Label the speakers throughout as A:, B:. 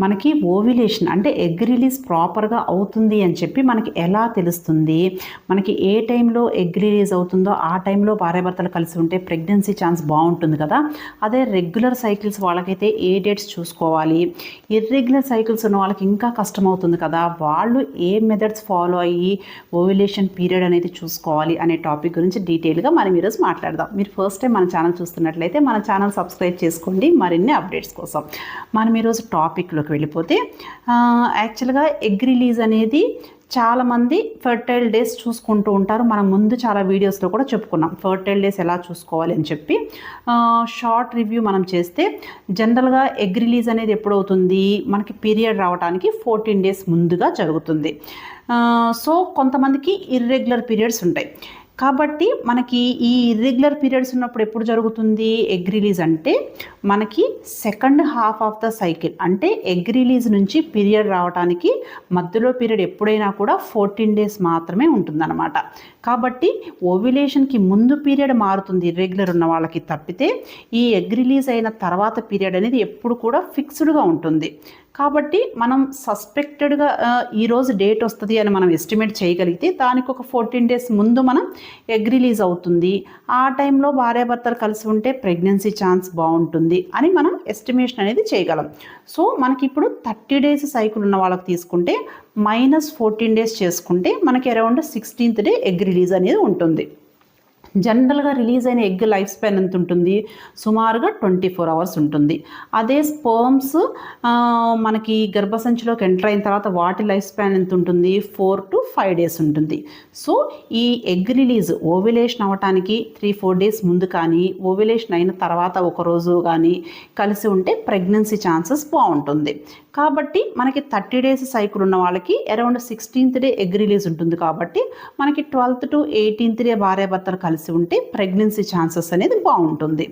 A: మనకి ఓవిలేషన్ అంటే egg release ప్రాపర్గా అవుతుంది అని చెప్పి మనకి ఎలా తెలుస్తుంది? మనకి ఏ టైంలో ఎగ్ రిలీజ్ అవుతుందో ఆ టైంలో భార్యాభర్తలు కలిసి ఉంటే ప్రెగ్నెన్సీ ఛాన్స్ బాగుంటుంది కదా? అదే రెగ్యులర్ సైకిల్స్ వాళ్ళకైతే ఏ డేట్స్ చూసుకోవాలి? ఇర్రెగ్యులర్ సైకిల్స్ ఉన్న వాళ్ళకి ఇంకా కష్టం అవుతుంది కదా? వాళ్ళు ఏ మెథడ్స్ ఫాలో అయ్యి ఓవిలేషన్ పీరియడ్ అనేది చూసుకోవాలి అనే టాపిక్ గురించి డీటెయిల్గా మనం ఈరోజు మాట్లాడదాం. మీరు ఫస్ట్ టైం మన ఛానల్ చూస్తున్నట్లయితే మన ఛానల్ సబ్స్క్రైబ్ చేసుకోండి. మరిన్ని అప్డేట్స్ కోసం మనం ఈరోజు టాపిక్లోకి వెళ్ళిపోతే యాక్చువల్గా ఎగ్ రిలీజ్ అనేది చాలామంది ఫర్టైల్ డేస్ చూసుకుంటూ ఉంటారు. మనం ముందు చాలా వీడియోస్లో కూడా చెప్పుకున్నాం. ఫర్టైల్ డేస్ ఎలా చూసుకోవాలి అని చెప్పి. షార్ట్ రివ్యూ మనం చేస్తే జనరల్గా ఎగ్ రిలీజ్ అనేది ఎప్పుడు అవుతుంది మనకి పీరియడ్ రావడానికి ఫోర్టీన్ డేస్ ముందుగా జరుగుతుంది. సో కొంతమందికి ఇర్రెగ్యులర్ పీరియడ్స్ ఉంటాయి. కాబట్టి మనకి ఈ ఇర్రెగ్యులర్ పీరియడ్స్ ఉన్నప్పుడు ఎప్పుడు జరుగుతుంది? ఎగ్ రిలీజ్ అంటే మనకి second half of the cycle అంటే ఎగ్ రిలీజ్ నుంచి పీరియడ్ రావడానికి మధ్యలో పీరియడ్ ఎప్పుడైనా కూడా ఫోర్టీన్ డేస్ మాత్రమే ఉంటుందన్నమాట. కాబట్టి ఓవ్యులేషన్కి ముందు పీరియడ్ మారుతుంది ఇర్రెగ్యులర్ ఉన్న వాళ్ళకి తప్పితే ఈ ఎగ్ రిలీజ్ అయిన తర్వాత పీరియడ్ అనేది ఎప్పుడు కూడా ఫిక్స్డ్గా ఉంటుంది. కాబట్టి మనం సస్పెక్టెడ్గా ఈరోజు డేట్ వస్తుంది అని మనం ఎస్టిమేట్ చేయగలిగితే దానికి ఒక ఫోర్టీన్ డేస్ ముందు మనం ఎగ్ రిలీజ్ అవుతుంది. ఆ టైంలో భార్యాభర్తలు కలిసి ఉంటే ప్రెగ్నెన్సీ ఛాన్స్ బాగుంటుంది అని మనం ఎస్టిమేషన్ అనేది చేయగలం. సో మనకి ఇప్పుడు థర్టీ డేస్ సైకిల్ ఉన్న వాళ్ళకి తీసుకుంటే మైనస్ ఫోర్టీన్ డేస్ చేసుకుంటే మనకి around sixteenth day egg release అనేది ఉంటుంది. జనరల్గా రిలీజ్ అయిన ఎగ్ లైఫ్ స్పాన్ ఎంత ఉంటుంది? సుమారుగా ట్వంటీ ఫోర్ అవర్స్ ఉంటుంది. అదే స్పోమ్స్ మనకి గర్భసంచిలోకి ఎంటర్ అయిన తర్వాత వాటి లైఫ్ స్పాన్ ఎంత ఉంటుంది? ఫోర్ టు ఫైవ్ డేస్ ఉంటుంది. సో ఈ ఎగ్ రిలీజ్ ఓవిలేషన్ అవ్వటానికి త్రీ ఫోర్ డేస్ ముందు కానీ ఓవిలేషన్ అయిన తర్వాత ఒక రోజు కానీ కలిసి ఉంటే ప్రెగ్నెన్సీ ఛాన్సెస్ బాగుంటుంది. కాబట్టి మనకి థర్టీ డేస్ సైకిల్ ఉన్న వాళ్ళకి around sixteenth day egg release ఉంటుంది కాబట్టి మనకి ట్వెల్త్ టు ఎయిటీన్త్ డే భార్యాభర్తలు కలిసి ఉంటే ప్రెగ్నెన్సీ ఛాన్సెస్ అనేది బాగుంటుంది.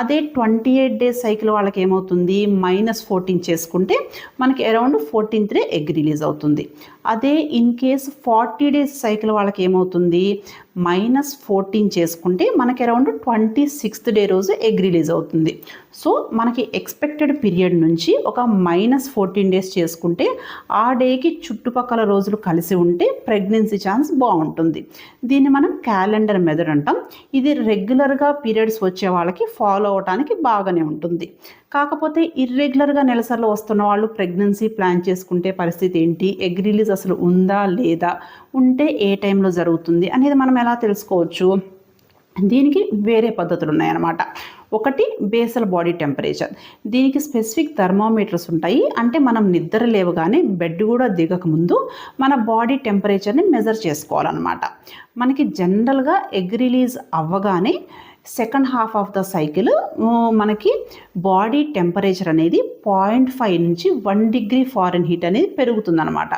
A: అదే ట్వంటీ ఎయిట్ డేస్ సైకిల్ వాళ్ళకి ఏమవుతుంది? మైనస్ ఫోర్టీన్ చేసుకుంటే మనకి around fourteenth day egg release అవుతుంది. అదే in case forty days cycle వాళ్ళకి ఏమవుతుంది? మైనస్ ఫోర్టీన్ చేసుకుంటే మనకి అరౌండ్ ట్వంటీ సిక్స్త్ డే రోజు ఎగ్ రిలీజ్ అవుతుంది. సో మనకి ఎక్స్పెక్టెడ్ పీరియడ్ నుంచి ఒక మైనస్ ఫోర్టీన్ డేస్ చేసుకుంటే ఆ డేకి చుట్టుపక్కల రోజులు కలిసి ఉంటే ప్రెగ్నెన్సీ ఛాన్స్ బాగుంటుంది. దీన్ని మనం క్యాలెండర్ మెథడ్ అంటాం. ఇది రెగ్యులర్గా పీరియడ్స్ వచ్చే వాళ్ళకి ఫాలో అవడానికి బాగానే ఉంటుంది. కాకపోతే ఇర్రెగ్యులర్గా నెలసరిలో వస్తున్న వాళ్ళు ప్రెగ్నెన్సీ ప్లాన్ చేసుకుంటే పరిస్థితి ఏంటి? ఎగ్ రిలీజ్ అసలు ఉందా లేదా? ఉంటే ఏ టైంలో జరుగుతుంది అనేది మనం ఎలా తెలుసుకోవచ్చు? దీనికి వేరే పద్ధతులు ఉన్నాయన్నమాట. ఒకటి బేసల్ బాడీ టెంపరేచర్ దీనికి స్పెసిఫిక్ థర్మోమీటర్స్ ఉంటాయి. అంటే మనం నిద్ర లేవగానే బెడ్ కూడా దిగక ముందు మన బాడీ టెంపరేచర్ని మెజర్ చేసుకోవాలన్నమాట. మనకి జనరల్గా ఎగ్ రిలీజ్ అవ్వగానే second half of the cycle మనకి బాడీ టెంపరేచర్ అనేది పాయింట్ ఫైవ్ నుంచి వన్ డిగ్రీ ఫారెన్ హీట్ అనేది పెరుగుతుందన్నమాట.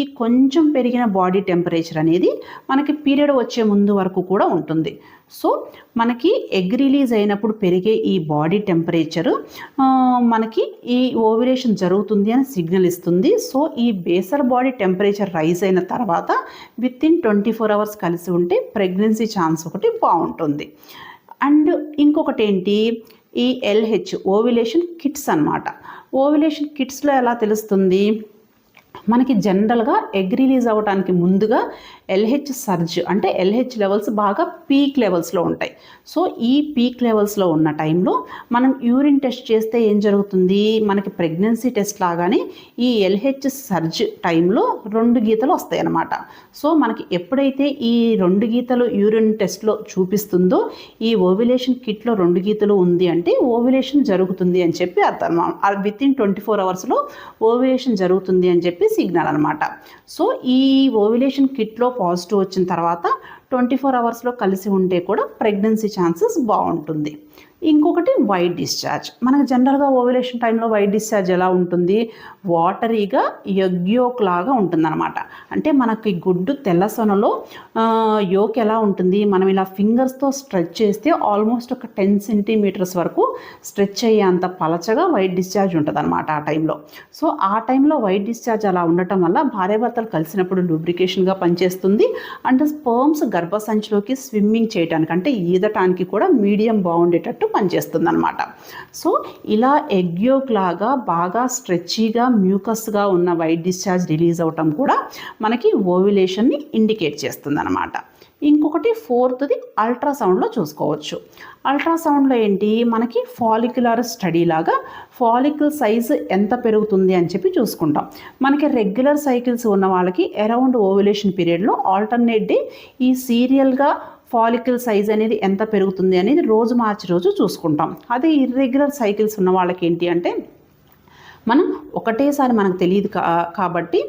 A: ఈ కొంచెం పెరిగిన బాడీ టెంపరేచర్ అనేది మనకి పీరియడ్ వచ్చే ముందు వరకు కూడా ఉంటుంది. సో మనకి ఎగ్ రిలీజ్ అయినప్పుడు పెరిగే ఈ బాడీ టెంపరేచర్ మనకి ఈ ఓవిలేషన్ జరుగుతుంది అని సిగ్నల్ ఇస్తుంది. సో ఈ బేసల్ బాడీ టెంపరేచర్ రైజ్ అయిన తర్వాత within twenty four hours కలిసి ఉంటే ప్రెగ్నెన్సీ ఛాన్స్ ఒకటి బాగుంటుంది. అండ్ ఇంకొకటి ఏంటి ఈ ఎల్హెచ్ ఓవిలేషన్ కిట్స్ అన్నమాట. ఓవిలేషన్ కిట్స్లో ఎలా తెలుస్తుంది? మనకి జనరల్గా ఎగ్ రిలీజ్ అవ్వడానికి ముందుగా ఎల్హెచ్ సర్జ్ అంటే ఎల్హెచ్ లెవెల్స్ బాగా పీక్ లెవెల్స్లో ఉంటాయి. సో ఈ పీక్ లెవెల్స్లో ఉన్న టైంలో మనం యూరిన్ టెస్ట్ చేస్తే ఏం జరుగుతుంది? మనకి ప్రెగ్నెన్సీ టెస్ట్ లాగానే ఈ ఎల్హెచ్ సర్జ్ టైంలో రెండు గీతలు వస్తాయి అన్నమాట. సో మనకి ఎప్పుడైతే ఈ రెండు గీతలు యూరిన్ టెస్ట్లో చూపిస్తుందో ఈ ఓవిలేషన్ కిట్లో రెండు గీతలు ఉంది అంటే ఓవిలేషన్ జరుగుతుంది అని చెప్పి అర్థం. విత్ ఇన్ ట్వంటీ ఫోర్ అవర్స్లో ఓవిలేషన్ జరుగుతుంది అని చెప్పి సిగ్నల్ అనమాట. సో ఈ ఓవిలేషన్ కిట్లో పాజిటివ్ వచ్చిన తర్వాత ట్వంటీ ఫోర్ అవర్స్లో కలిసి ఉంటే కూడా ప్రెగ్నెన్సీ ఛాన్సెస్ బాగుంటుంది. ఇంకొకటి వైట్ డిశ్చార్జ్. మనకు జనరల్గా ఓవిలేషన్ టైంలో వైట్ డిశ్చార్జ్ ఎలా ఉంటుంది? వాటరీగా యగ్యోక్ లాగా ఉంటుందన్నమాట. అంటే మనకి గుడ్డు తెల్లసొనలో యోక్ ఎలా ఉంటుంది? మనం ఇలా ఫింగర్స్తో స్ట్రెచ్ చేస్తే ఆల్మోస్ట్ ఒక టెన్ సెంటీమీటర్స్ వరకు స్ట్రెచ్ అయ్యేంత పలచగా వైట్ డిశ్చార్జ్ ఉంటుంది అనమాట ఆ టైంలో సో ఆ టైంలో వైట్ డిశ్చార్జ్ అలా ఉండటం వల్ల భార్యాభర్తలు కలిసినప్పుడు లూబ్రికేషన్గా పనిచేస్తుంది. అండ్ స్పర్మ్స్ గర్భసంచిలోకి స్విమ్మింగ్ చేయడానికి అంటే ఈదటానికి కూడా మీడియం బాగుండేటట్టు పనిచేస్తుంది అనమాట సో ఇలా ఎగ్యోక్ లాగా బాగా స్ట్రెచ్చీగా మ్యూకస్గా ఉన్న వైట్ డిశ్చార్జ్ రిలీజ్ అవటం కూడా మనకి ఓవ్యులేషన్ని ఇండికేట్ చేస్తుంది అనమాట ఇంకొకటి ఫోర్త్ది అల్ట్రాసౌండ్లో చూసుకోవచ్చు. అల్ట్రాసౌండ్లో ఏంటి? మనకి ఫాలిక్యులర్ స్టడీ లాగా ఫాలిక్యుల్ సైజ్ ఎంత పెరుగుతుంది అని చెప్పి చూసుకుంటాం. మనకి రెగ్యులర్ సైకిల్స్ ఉన్న వాళ్ళకి అరౌండ్ ఓవ్యులేషన్ పీరియడ్లో ఆల్టర్నేట్ డే ఈ సీరియల్గా ఫాలికల్ సైజ్ అనేది ఎంత పెరుగుతుంది అనేది రోజు మార్చి రోజు చూసుకుంటాం. అదే ఇర్రెగ్యులర్ సైకిల్స్ ఉన్న వాళ్ళకి ఏంటి అంటే మనం ఒకటేసారి మనకు తెలియదు కా కాబట్టి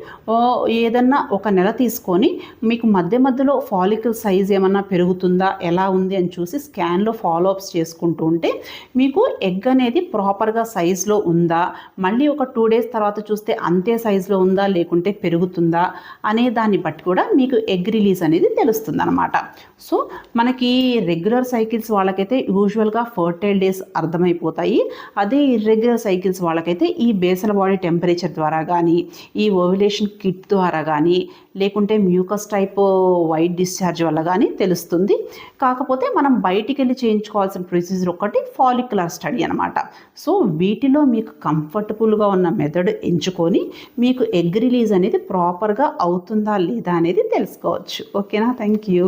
A: ఏదన్నా ఒక నెల తీసుకొని మీకు మధ్య మధ్యలో ఫాలికల్ సైజ్ ఏమన్నా పెరుగుతుందా ఎలా ఉంది అని చూసి స్కాన్లో ఫాలోఅప్స్ చేసుకుంటూ ఉంటే మీకు ఎగ్ అనేది ప్రాపర్గా సైజులో ఉందా మళ్ళీ ఒక టూ డేస్ తర్వాత చూస్తే అంతే సైజులో ఉందా లేకుంటే పెరుగుతుందా అనే దాన్ని బట్టి కూడా మీకు ఎగ్ రిలీజ్ అనేది తెలుస్తుంది అనమాట సో మనకి రెగ్యులర్ సైకిల్స్ వాళ్ళకైతే యూజువల్గా ఫర్టైల్ డేస్ అర్థమైపోతాయి. అదే ఇర్రెగ్యులర్ సైకిల్స్ వాళ్ళకైతే ఈ బేసల్ బాడీ టెంపరేచర్ ద్వారా కానీ ఈ ఓవ్యులేషన్ కిట్ ద్వారా కానీ లేకుంటే మ్యూకస్ టైప్ వైట్ డిశ్చార్జ్ వల్ల కానీ తెలుస్తుంది. కాకపోతే మనం బయటికి వెళ్ళి చేయించుకోవాల్సిన ప్రొసీజర్ ఒకటి ఫాలిక్యులర్ స్టడీ అనమాట సో వీటిలో మీకు కంఫర్టబుల్గా ఉన్న మెథడ్ ఎంచుకొని మీకు ఎగ్ రిలీజ్ అనేది ప్రాపర్గా అవుతుందా లేదా అనేది తెలుసుకోవచ్చు. ఓకేనా? Thank you